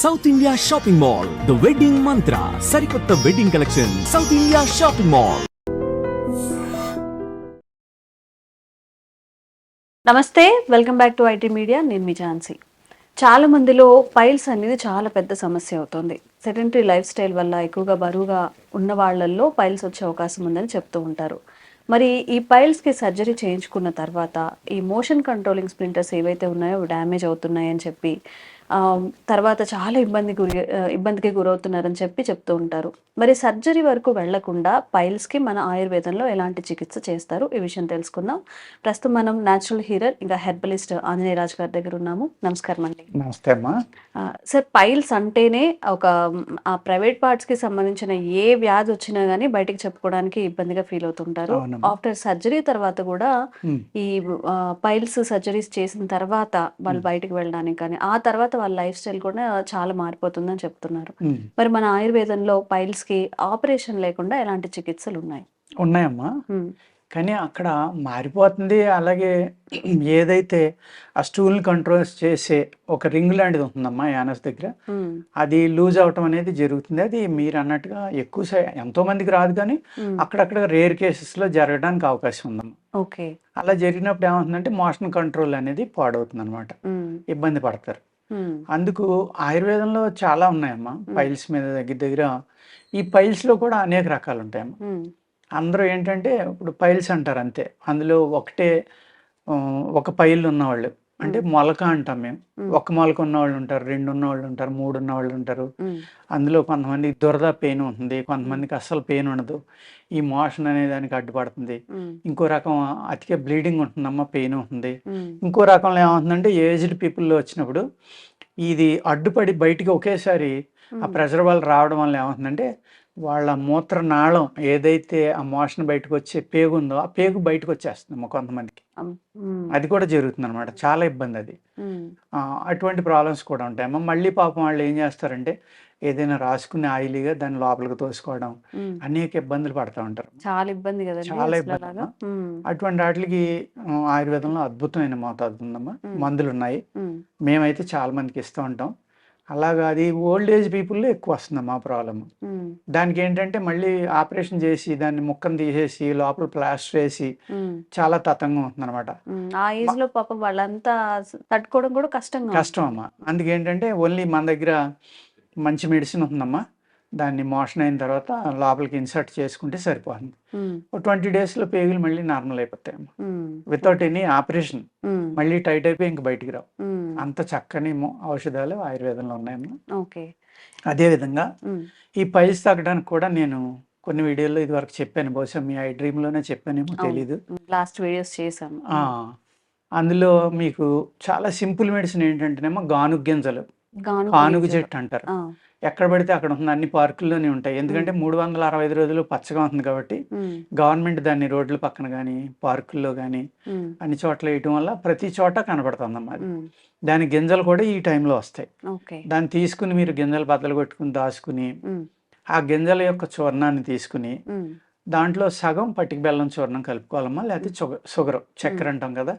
South India shopping mall the wedding Mantra సరికొత్త wedding collection South India shopping mall నమస్తే welcome back to IT media నేను మీ ఝాన్సీ. చాలా మందిలో పైల్స్ అనేది చాలా పెద్ద సమస్య అవుతుంది. సెడెంటరీ లైఫ్ స్టైల్ వల్ల ఎక్కువగా బరువుగా ఉన్న వాళ్ళల్లో పైల్స్ వచ్చే అవకాశం ఉందని చెప్తూ ఉంటారు. మరి ఈ పైల్స్కి సర్జరీ చేయించుకున్న తర్వాత ఈ మోషన్ కంట్రోలింగ్ స్ప్లింటర్స్ ఏవైతే ఉన్నాయో డ్యామేజ్ అవుతున్నాయని చెప్పి తర్వాత చాలా ఇబ్బంది గురి ఇబ్బందికి గురవుతున్నారని చెప్పి చెప్తూ ఉంటారు. మరి సర్జరీ వరకు వెళ్ళకుండా పైల్స్కి మన ఆయుర్వేదంలో ఎలాంటి చికిత్స చేస్తారు? ఈ విషయం తెలుసుకుందాం. ప్రస్తుతం మనం న్యాచురల్ హీరర్ ఇంకా హెర్బలిస్ట్ ఆంజనేయ రాజు గారి దగ్గర ఉన్నాము. నమస్కారం అండి. నమస్తే అమ్మా. సార్ పైల్స్ అంటేనే ఒక ఆ ప్రైవేట్ పార్ట్స్కి సంబంధించిన ఏ వ్యాధి వచ్చినా గానీ బయటికి చెప్పుకోవడానికి ఇబ్బందిగా ఫీల్ అవుతుంటారు. ఆఫ్టర్ సర్జరీ తర్వాత కూడా. ఈ పైల్స్ సర్జరీస్ చేసిన తర్వాత వాళ్ళు బయటికి వెళ్ళడానికి కానీ ఆ తర్వాత వాళ్ళ లైఫ్ స్టైల్ కూడా చాలా మారిపోతుందని చెప్తున్నారు. మరి మన ఆయుర్వేదంలో పైల్స్కి ఆపరేషన్ లేకుండా ఎలాంటి చికిత్సలు ఉన్నాయి? ఉన్నాయమ్మా. కానీ అక్కడ మారిపోతుంది. అలాగే ఏదైతే ఆ స్టూల్ని కంట్రోల్ చేసే ఒక రింగ్ లాంటిది ఉంటుందమ్మా యానస్ దగ్గర. అది లూజ్ అవటం అనేది జరుగుతుంది. అది మీరు అన్నట్టుగా ఎక్కువ ఎంతో మందికి రాదు కానీ అక్కడక్కడ రేర్ కేసెస్లో జరగడానికి అవకాశం ఉందమ్మా. ఓకే. అలా జరిగినప్పుడు ఏమవుతుందంటే మోషన్ కంట్రోల్ అనేది పాడవుతుంది అనమాట ఇబ్బంది పడతారు. అందుకు ఆయుర్వేదంలో చాలా ఉన్నాయమ్మా. పైల్స్ మీద దగ్గర దగ్గర ఈ పైల్స్లో కూడా అనేక రకాలు ఉంటాయమ్మా అందరూ ఏంటంటే ఇప్పుడు పైల్స్ అంటారు అంతే. అందులో ఒకటే ఒక పైల్ ఉన్నవాళ్ళు. అంటే మొలక అంటాం మేము. ఒక మొలక ఉన్నవాళ్ళు ఉంటారు రెండు ఉన్నవాళ్ళు ఉంటారు మూడు ఉన్నవాళ్ళు ఉంటారు. ఉమ్, అందులో కొంతమంది దురద పెయిన్ ఉంటుంది కొంతమందికి అస్సలు పెయిన్ ఉండదు. ఈ మోషన్ అనే దానికి అడ్డుపడుతుంది. ఇంకో రకం అతికే బ్లీడింగ్ ఉంటుందమ్మా పెయిన్ ఉంటుంది. ఇంకో రకంలో ఏమవుతుందంటే ఏజ్డ్ పీపుల్లో వచ్చినప్పుడు ఇది అడ్డుపడి బయటికి ఒకేసారి ఆ ప్రెషర్ వల్ల రావడం వల్ల ఏమవుతుందంటే వాళ్ళ మూత్రనాళం ఏదైతే ఆ మోషన్ బయటకు వచ్చే పేగు ఉందో ఆ పేగు బయటకు వచ్చేస్తుందమ్మా కొంతమందికి. అది కూడా జరుగుతుంది అనమాట చాలా ఇబ్బంది అది అటువంటి ప్రాబ్లమ్స్ కూడా ఉంటాయమ్మా మళ్ళీ పాపం వాళ్ళు ఏం చేస్తారంటే ఏదైనా రాసుకుని ఆయిలీగా దాన్ని లోపలికి తోసుకోవడం. అనేక ఇబ్బందులు పడుతూ ఉంటారు. చాలా ఇబ్బంది కదండి చాలా ఇబ్బంది. అటువంటి వాటికి ఆయుర్వేదంలో అద్భుతమైన మోతాదు ఉందమ్మా. మందులు ఉన్నాయి మేమైతే చాలా మందికి ఇస్తూ ఉంటాం. అలాగా అది ఓల్డ్ ఏజ్ పీపుల్లో ఎక్కువ వస్తుందమ్మా ప్రాబ్లమ్ ఉమ్, దానికి ఏంటంటే మళ్ళీ ఆపరేషన్ చేసి దాన్ని ముక్కను తీసేసి లోపల ప్లాస్టర్ వేసి చాలా తతంగం ఉంటుందన్నమాట ఉమ్. ఆ ఏజ్లో పాపం వాళ్ళంతా తట్టుకోవడం కూడా ఉంటుంది. కష్టం అమ్మా. అందుకేంటంటే ఓన్లీ మన దగ్గర మంచి మెడిసిన్ ఉందమ్మా. దాన్ని మోషన్ అయిన తర్వాత లోపలికి ఇన్సర్ట్ చేసుకుంటే సరిపోతుంది. ట్వంటీ డేస్లో పేగులు మళ్ళీ నార్మల్ అయిపోతాయమ్మా ఉమ్, వితౌట్ ఎనీ ఆపరేషన్. మళ్ళీ టైట్ అయిపోయి ఇంక బయటికి రావు. అంత చక్కని ఔషధాలు ఆయుర్వేదంలో ఉన్నాయమ్మా. ఓకే. అదేవిధంగా ఉమ్, ఈ పైల్స్ తగ్గడానికి కూడా నేను కొన్ని వీడియోల్లో ఇది వరకు చెప్పాను. బహుశా మీ ఐ డ్రీమ్లోనే చెప్పానేమో తెలీదు. లాస్ట్ వీడియోస్ ఆ, అందులో మీకు చాలా సింపుల్ మెడిసిన్ ఏంటంటేనేమో గానుగ గింజలు. గాను కానుగ చెట్టు అంటారు. ఎక్కడ పడితే అక్కడ ఉంటుంది. అన్ని పార్కుల్లోనే ఉంటాయి. ఎందుకంటే మూడు వందల అరవై ఐదు రోజులు పచ్చగా ఉంటుంది కాబట్టి గవర్నమెంట్ దాన్ని రోడ్ల పక్కన కానీ పార్కుల్లో కానీ అన్ని చోట్ల వేయటం వల్ల ప్రతి చోట కనబడుతుందమ్మా అది దాని గింజలు కూడా ఈ టైంలో వస్తాయి. దాన్ని తీసుకుని మీరు గింజలు బద్దలు కొట్టుకుని దాచుకుని ఆ గింజల యొక్క చూర్ణాన్ని తీసుకుని దాంట్లో సగం పట్టిక బెల్లం చూర్ణం కలుపుకోవాలమ్మా లేకపోతే షుగర్ చక్కెర అంటాం కదా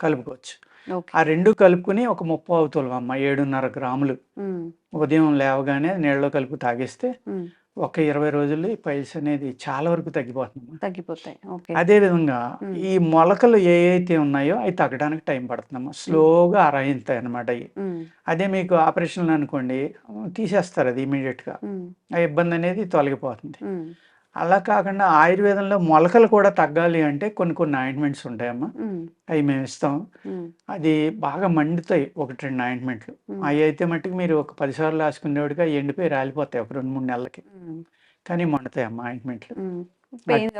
కలుపుకోవచ్చు. ఆ రెండు కలుపుకుని ఒక ముప్పై అవుతులు అమ్మ ఏడున్నర గ్రాములు. ఉదయం లేవగానే నీళ్ళలో కలిపి తాగేస్తే ఒక ఇరవై రోజుల్లో ఈ పైల్స్ అనేది చాలా వరకు తగ్గిపోతుందమ్మా తగ్గిపోతాయి. ఓకే. అదేవిధంగా ఈ మొలకలు ఏ అయితే ఉన్నాయో అవి తగ్గడానికి టైం పడుతుందమ్మా స్లోగా అరయిస్తాయి అనమాట అవి. అదే మీకు ఆపరేషన్లు అనుకోండి తీసేస్తారు అది ఇమీడియట్గా. ఆ ఇబ్బంది అనేది తొలగిపోతుంది. అలా కాకుండా ఆయుర్వేదంలో మొలకలు కూడా తగ్గాలి అంటే కొన్ని కొన్ని ఆయింట్మెంట్స్ ఉంటాయమ్మా. అవి మేము ఇస్తాం. అది బాగా మండుతాయి ఒకటి రెండు ఆయింట్మెంట్లు. అవి అయితే మట్టుకు మీరు ఒక పదిసార్లు రాసుకునేవాడిగా ఎండిపోయి రాలిపోతాయి ఒక రెండు మూడు నెలలకి. కానీ మండుతాయి అమ్మా ఆయింట్మెంట్లు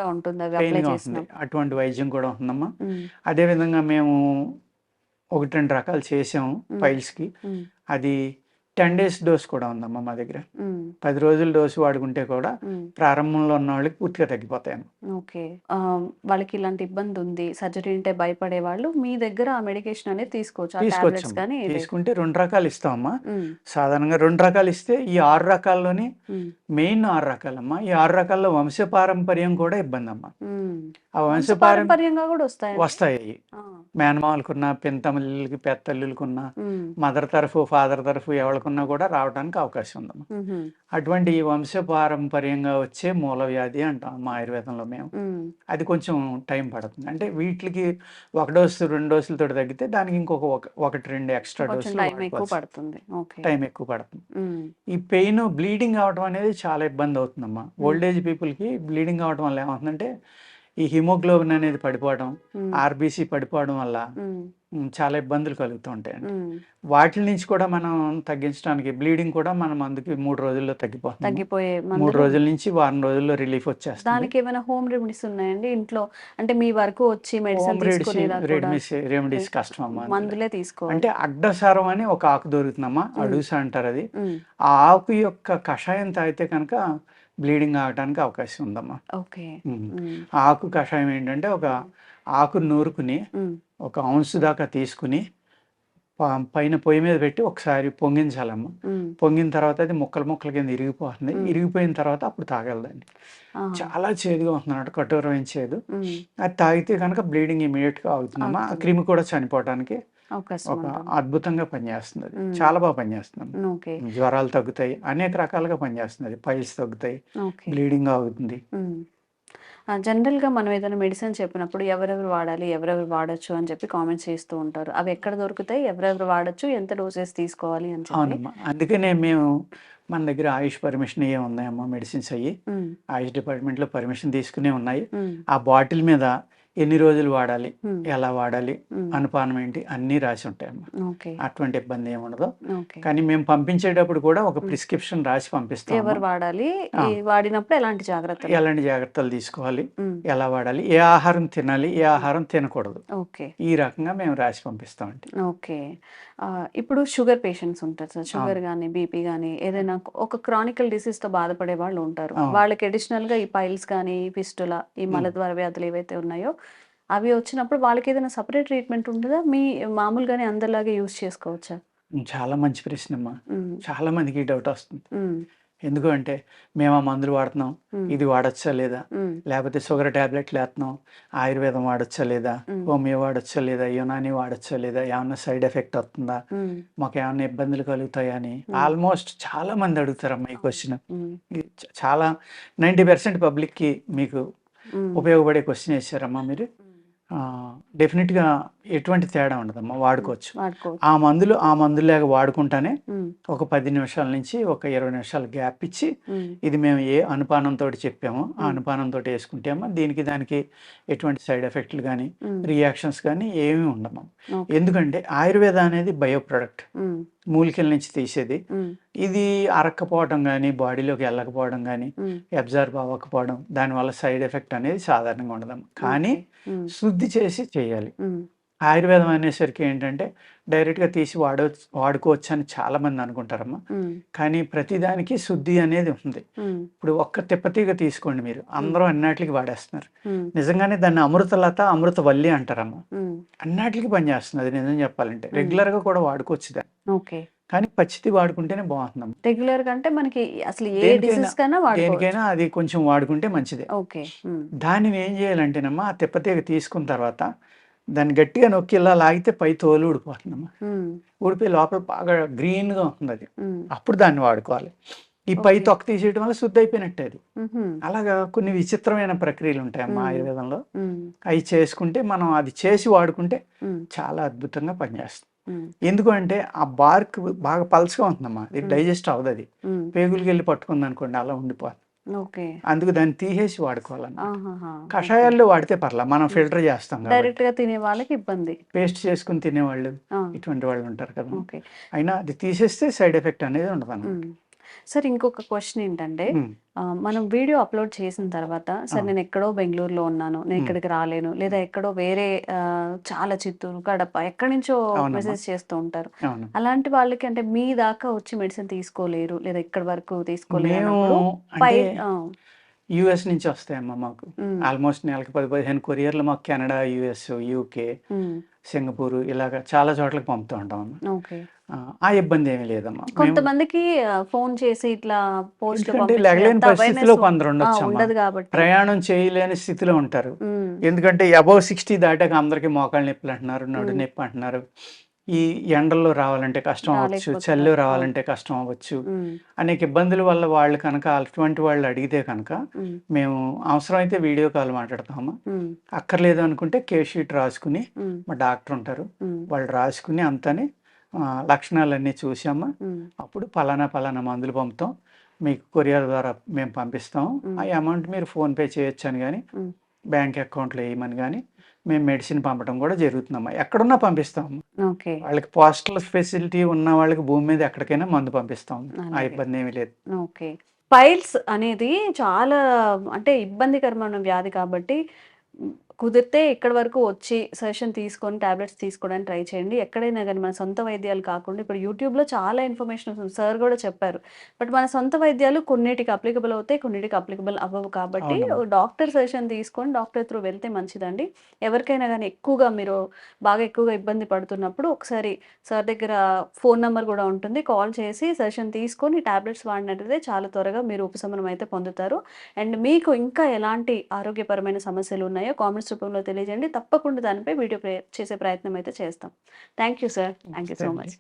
ఉంటుంది పెయిన్గా అటువంటి వైద్యం కూడా ఉందమ్మా. ఉమ్, అదేవిధంగా మేము ఒకటి రెండు రకాలు చేసాము ఫైల్స్కి. ఉమ్, అది టెన్ డేస్ డోస్ కూడా ఉందమ్మా మా దగ్గర. పది రోజుల డోసు వాడుకుంటే కూడా. ప్రారంభంలో ఉన్న వాళ్ళకి పూర్తిగా తగ్గిపోతాయి ఓకే. వాళ్ళకి ఇలాంటి ఇబ్బంది ఉంది సర్జరీ అంటే భయపడే వాళ్ళు మీ దగ్గర ఆ మెడికేషన్ అనేది తీసుకోవచ్చు తీసుకోవచ్చు తీసుకుంటే రెండు రకాలు ఇస్తామమ్మా. సాధారణంగా రెండు రకాలు ఇస్తే ఈ ఆరు రకాల్లోని మెయిన్ ఆరు రకాలమ్మా. ఈ ఆరు రకాల్లో వంశపారంపర్యం కూడా ఇబ్బంది అమ్మా. ఆ వంశపారం పారంపర్యంగా కూడా వస్తాయి. వస్తాయి. మేనమామలకున్న పెంతమల్లులకి పెత్తల్లులకున్న మదర్ తరఫు ఫాదర్ తరఫు ఎవరికున్న రాకున్నా కూడా రావడానికి అవకాశం ఉందమ్మా. మ్మ్. అటువంటి ఈ వంశపారంపర్యంగా వచ్చే మూల వ్యాధి అంటాం మా ఆయుర్వేదంలో మేము. అది కొంచెం టైం పడుతుంది. అంటే వీటికి ఒక డోసు రెండు డోసులతో తగ్గితే దానికి ఇంకొక ఒక- ఒకటి రెండు ఎక్స్ట్రా డోసులు టైం ఎక్కువ పడుతుంది. ఓకే. టైం ఎక్కువ పడుతుంది. మ్మ్. ఈ పెయిన్ బ్లీడింగ్ అవడం అనేది చాలా ఇబ్బంది అవుతుందమ్మా. ఓల్డ్ ఏజ్ పీపుల్కి బ్లీడింగ్ అవడం వల్ల ఏమవుతుందంటే ఈ హిమోగ్లోబిన్ అనేది పడిపోవడం. ఆర్బీసీ పడిపోవడం వల్ల చాలా ఇబ్బందులు కలుగుతూ ఉంటాయండి. వాటి నుంచి కూడా మనం తగ్గించడానికి బ్లీడింగ్ కూడా మనం అందుకే మూడు రోజుల్లో తగ్గిపోతుంది. తగ్గిపోయే మూడు రోజుల నుంచి వారం రోజుల్లో రిలీఫ్ వచ్చేస్తుంది. దానికి ఏమైనా హోమ్ రెమెడీస్ ఉన్నాయండి? ఇంట్లో అంటే మీ వరకు వచ్చి మెడిసిన్ రెమెడీస్ రెమెడీస్ కష్టం అమ్మా. మందులే తీసుకోవాలి. అంటే అడ్డసారం అని ఒక ఆకు దొరుకుతుందమ్మా అడుస అంటారు అది. ఆ ఆకు యొక్క కషాయం తాగితే కనుక బ్లీడింగ్ అవడానికి అవకాశం ఉందమ్మా ఓకే ఆకు కషాయం ఏంటంటే ఒక ఆకు నూరుకుని. ఒక ఔన్స్ దాకా తీసుకుని పైన పొయ్యి మీద పెట్టి ఒకసారి పొంగించాలమ్మా మ్మ్. పొంగిన తర్వాత అది ముక్కలు ముక్కల కింద ఇరిగిపోతుంది. ఇరిగిపోయిన తర్వాత అప్పుడు తాగలదండి. చాలా చేదుగా ఉంటున్నాడు కఠోరమైన చేదు. అది తాగితే కనుక బ్లీడింగ్ ఇమీడియట్గా అవుతుందమ్మా ఆ. క్రిమి కూడా చనిపోవడానికి ఒక అద్భుతంగా పనిచేస్తుంది. చాలా బాగా పనిచేస్తుంది ఓకే. జ్వరాలు తగ్గుతాయి. అనేక రకాలుగా పనిచేస్తుంది పైల్స్ తగ్గుతాయి. బ్లీడింగ్ అవుతుంది. జనరల్గా మనం ఏదైనా మెడిసిన్ చెప్పినప్పుడు ఎవరెవరు వాడాలి ఎవరెవరు వాడచ్చు అని చెప్పి కామెంట్స్ చేస్తూ ఉంటారు. అవి ఎక్కడ దొరుకుతాయి ఎవరెవరు వాడచ్చు ఎంత డోసెస్ తీసుకోవాలి అని అవునమ్మా. అందుకనే మేము మన దగ్గర ఆయుష్ పర్మిషన్ ఏ ఉన్నాయమ్మా మెడిసిన్స్ అయ్యి. ఆయుష్ డిపార్ట్మెంట్లో పర్మిషన్ తీసుకునే ఉన్నాయి. ఆ బాటిల్ మీద ఎన్ని రోజులు వాడాలి. ఎలా వాడాలి. అనుపానం ఏంటి అన్నీ రాసి ఉంటాయమ్మా ఓకే. అటువంటి ఇబ్బంది ఏమి ఉండదు ఓకే. కానీ మేము పంపించేటప్పుడు కూడా ఒక ప్రిస్క్రిప్షన్ రాసి పంపిస్తాం ఎవరు వాడాలి? వాడినప్పుడు ఎలాంటి జాగ్రత్తలు? ఎలాంటి జాగ్రత్తలు తీసుకోవాలి. ఎలా వాడాలి? ఏ ఆహారం తినాలి? ఏ ఆహారం తినకూడదు? ఓకే. ఈ రకంగా మేము రాసి పంపిస్తామండి. ఓకే. ఆ, ఇప్పుడు షుగర్ పేషెంట్స్ ఉంటారు సార్. షుగర్ కానీ బీపీ కానీ ఏదైనా ఒక క్రానికల్ డిసీజ్తో బాధపడే వాళ్ళు ఉంటారు. వాళ్ళకి అడిషనల్గా ఈ పైల్స్ కానీ ఫిస్టులా ఈ మలద్వార వ్యాధులు ఏవైతే ఉన్నాయో అవి వచ్చినప్పుడు వాళ్ళకి ఏదైనా సపరేట్ ట్రీట్మెంట్ ఉంటుందా? మీ మామూలుగానే అందరిలాగే యూజ్ చేసుకోవచ్చా? చాలా మంచి ప్రశ్న అమ్మా చాలా మందికి డౌట్ వస్తుంది. ఎందుకు అంటే మేము ఆ మందులు వాడుతున్నాం. ఇది వాడచ్చా లేదా? లేకపోతే షుగర్ ట్యాబ్లెట్లు వేస్తున్నాం ఆయుర్వేదం వాడచ్చా లేదా. హోమియో వాడచ్చా లేదా? యునాని వాడచ్చా లేదా? ఏమన్నా సైడ్ ఎఫెక్ట్ వస్తుందా? మాకు ఏమన్నా ఇబ్బందులు కలుగుతాయా అని? ఆల్మోస్ట్ చాలా మంది అడుగుతారమ్మా ఈ క్వశ్చన్ చాలా నైంటీ పర్సెంట్ పబ్లిక్కి మీకు ఉపయోగపడే క్వశ్చన్ వేసారమ్మా మీరు. డెఫినెట్గా ఎటువంటి తేడా ఉండదమ్మా వాడుకోవచ్చు. ఆ మందులు ఆ మందులాగా వాడుకుంటానే ఉమ్, ఒక పది నిమిషాల నుంచి ఒక ఇరవై నిమిషాలు గ్యాప్ ఇచ్చి ఇది మేము ఏ అనుపానంతో చెప్పామో ఆ అనుపానంతో వేసుకుంటామో దీనికి దానికి ఎటువంటి సైడ్ ఎఫెక్ట్లు కానీ రియాక్షన్స్ కానీ ఏమీ ఉండము ఓకే. ఎందుకంటే ఆయుర్వేద అనేది బయో ప్రొడక్ట్. మూలికల నుంచి తీసేది. ఇది అరక్కపోవడం కానీ బాడీలోకి వెళ్ళకపోవడం కానీ అబ్జర్వ్ అవ్వకపోవడం దానివల్ల సైడ్ ఎఫెక్ట్ అనేది సాధారణంగా ఉండదు కానీ శుద్ధి చేసి చేయాలి. ఆయుర్వేదం అనేసరికి ఏంటంటే డైరెక్ట్గా తీసి వాడ వాడుకోవచ్చు అని చాలా మంది అనుకుంటారమ్మా కానీ ప్రతిదానికి శుద్ధి అనేది ఉంది. ఇప్పుడు ఒక్క తిప్పతీగ తీసుకోండి మీరు. అందరూ అన్నిటికి వాడేస్తున్నారు. నిజంగానే దాన్ని అమృతలత అమృతవల్లి అంటారమ్మా. అన్నిటికి పనిచేస్తుంది అది నిజం చెప్పాలంటే. రెగ్యులర్గా కూడా వాడుకోవచ్చు దాన్ని. ఓకే. కానీ పచ్చిది వాడుకుంటేనే బాగుంటుందమ్మా. రెగ్యులర్గా అంటే మనకి అసలు ఏ డిసీజ్ కన్నా వాడుకోవచ్చు. దేనికైనా అది కొంచెం వాడుకుంటే మంచిదే. ఓకే. దాన్ని ఏం చేయాలంటేనమ్మా ఆ తిప్పతీగ తీసుకున్న తర్వాత దాన్ని గట్టిగా నొక్కి ఇలా లాగితే పై తోలు ఊడిపోతుందమ్మా. ఊడిపోయి లోపల బాగా గ్రీన్గా ఉంటుంది అది అప్పుడు దాన్ని వాడుకోవాలి. ఈ పై. తొక్క తీసేయడం వల్ల శుద్ధి అయిపోయినట్టే అది. అలాగా కొన్ని విచిత్రమైన ప్రక్రియలు ఉంటాయమ్మా Mm. ఆయుర్వేదంలో. అవి చేసుకుంటే మనం అది చేసి వాడుకుంటే చాలా అద్భుతంగా పనిచేస్తుంది. ఉమ్, ఎందుకు అంటే ఆ బార్క్ బాగా పల్స్గా ఉంటుందమ్మా ఇది Mm. డైజెస్ట్ అవ్వదు అది. పేగులకి వెళ్ళి పట్టుకుంది అనుకోండి అలా ఉండిపోతుంది. అందుకు దాన్ని తీసేసి వాడుకోవాలన్నమాట. ఆహాహా, కషాయాల్లో వాడితే పర్లా మనం ఫిల్టర్ చేస్తాం డైరెక్ట్గా తినే వాళ్ళకి ఇబ్బంది. పేస్ట్ చేసుకుని తినేవాళ్ళు ఇటువంటి వాళ్ళు ఉంటారు కదా. ఓకే. అయినా అది తీసేస్తే సైడ్ ఎఫెక్ట్ అనేది ఉండదు. సార్ ఇంకొక క్వశ్చన్ ఏంటంటే మనం వీడియో అప్లోడ్ చేసిన తర్వాత సార్ నేను ఎక్కడో బెంగళూరులో ఉన్నాను నేను ఇక్కడికి రాలేను లేదా ఎక్కడో వేరే చాలా చిత్తూరు కడప ఎక్కడి నుంచో. మెసేజ్ చేస్తూ ఉంటారు. అలాంటి వాళ్ళకి అంటే మీ దాకా వచ్చి మెడిసిన్ తీసుకోలేరు లేదా ఇక్కడ వరకు తీసుకోలేరు యుఎస్ నుంచి వస్తాయమ్మా మాకు. ఆల్మోస్ట్ నెలకి పది పదిహేను కొరియర్లు మాకు కెనడా యుఎస్ యూకే సింగపూర్ ఇలాగ చాలా చోట్లకి పంపుతూ ఉంటాం అమ్మా. ఆ, ఇబ్బంది ఏమీ లేదమ్మా. మేము కొంతమందికి ఫోన్ చేసి ఇట్లా పోస్ట్ పరిస్థితిలో కొందరు ఉండొచ్చు కాబట్టి. ప్రయాణం చేయలేని స్థితిలో ఉంటారు. ఎందుకంటే అబౌవ్ సిక్స్టీ దాటాక అందరికీ మోకాళ్ళ నొప్పులు అంటున్నారు నడు. నొప్పి అంటున్నారు. ఈ ఎండల్లో రావాలంటే కష్టం అవ్వచ్చు. చలిలో రావాలంటే కష్టం అవ్వచ్చు. అనేక ఇబ్బందుల వల్ల వాళ్ళు కనుక అటువంటి వాళ్ళు అడిగితే కనుక మేము. అవసరమైతే వీడియో కాల్ మాట్లాడతాము? అక్కర్లేదు అనుకుంటే కే షీట్ రాసుకుని మా డాక్టర్ ఉంటారు. వాళ్ళు రాసుకుని అంతని లక్షణాలన్నీ చూసామా? అప్పుడు పలానా పలానా మందులు పంపుతాం. మీకు కొరియర్ ద్వారా మేము పంపిస్తాం. ఆ అమౌంట్ మీరు ఫోన్పే చేయొచ్చు అని కానీ. బ్యాంక్ అకౌంట్లో వేయమని కానీ మేము మెడిసిన్ పంపడం కూడా జరుగుతుందమ్మా. ఎక్కడున్నా పంపిస్తాం. వాళ్ళకి పోస్టల్ ఫెసిలిటీ ఉన్న వాళ్ళకి భూమి మీద ఎక్కడికైనా మందు పంపిస్తాం. ఆ. ఇబ్బంది ఏమీ లేదు. ఓకే. పైల్స్ అనేది చాలా అంటే ఇబ్బందికరమైన వ్యాధి కాబట్టి కుదిరితే ఇక్కడ వరకు వచ్చి సెషన్ తీసుకొని టాబ్లెట్స్ తీసుకోవడానికి ట్రై చేయండి. ఎక్కడైనా కానీ మన సొంత వైద్యాలు కాకుండా ఇప్పుడు యూట్యూబ్లో చాలా ఇన్ఫర్మేషన్ వస్తుంది. సార్ కూడా చెప్పారు. బట్ మన సొంత వైద్యాలు కొన్నిటికి అప్లికబుల్ అవుతాయి కొన్నిటికి అప్లికబుల్ అవ్వవు కాబట్టి. డాక్టర్ సెషన్ తీసుకొని డాక్టర్ త్రూ వెళ్తే మంచిదండి. ఎవరికైనా కానీ ఎక్కువగా మీరు బాగా ఎక్కువగా ఇబ్బంది పడుతున్నప్పుడు ఒకసారి సార్ దగ్గర ఫోన్ నెంబర్ కూడా ఉంటుంది. కాల్ చేసి సెషన్ తీసుకొని టాబ్లెట్స్ వాడినట్లయితే చాలా త్వరగా మీరు ఉపశమనం అయితే పొందుతారు. అండ్ మీకు ఇంకా ఎలాంటి ఆరోగ్యపరమైన సమస్యలు ఉన్నాయో కామెంట్స్ రూపంలో తెలియజేయండి. తప్పకుండా దానిపై వీడియో చేసే ప్రయత్నం అయితే చేస్తాం. Thank you sir thank you so much.